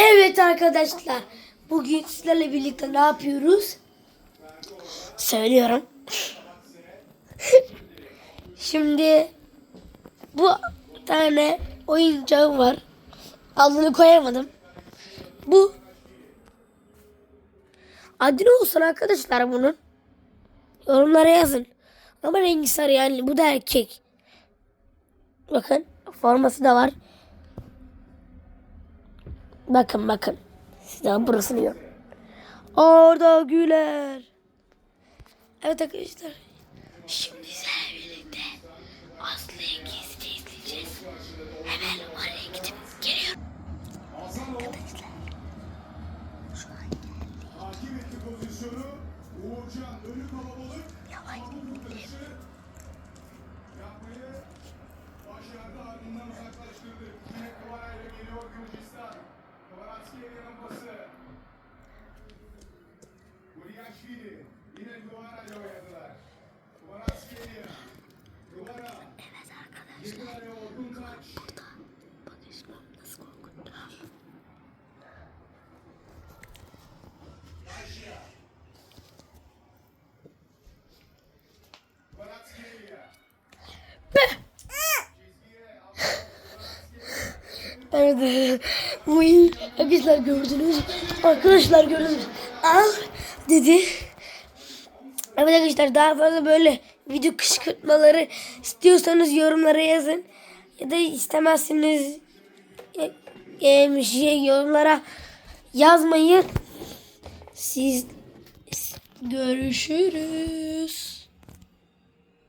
Evet arkadaşlar. Bugün sizlerle birlikte ne yapıyoruz? Söylüyorum. Şimdi bu tane oyuncağım var. Adını koyamadım. Bu adı ne olsun arkadaşlar bunun? Yorumlara yazın. Ama rengi sarı yani bu da erkek. Bakın forması da var. Bakın bakın. Size burasını gör. Orada güler. Evet arkadaşlar. Şimdi sizlerle birlikte Aslı'yı gizli izleyeceğiz. Hemen oraya gidip geliyorum. Arkadaşlar. Şu an geldi. Takip etti pozisyonu. Uğurcan önü kalabalık. Yavaş Kvaratskhelia pası. Guriyashvili. Yine Kvara ile oynadılar. Kvaratskhelia. Kvara. Evet arkadaşlar. Araya Orkun Taç. Bakın şimdi nasıl korkuttu. Kvaratskhelia. Evet. İyi. Arkadaşlar gördünüz. Arkadaşlar gördünüz. Al dedi. Evet arkadaşlar daha fazla böyle video kışkırtmaları istiyorsanız yorumlara yazın. Ya da istemezsiniz e, e, şey yorumlara yazmayın. Siz görüşürüz.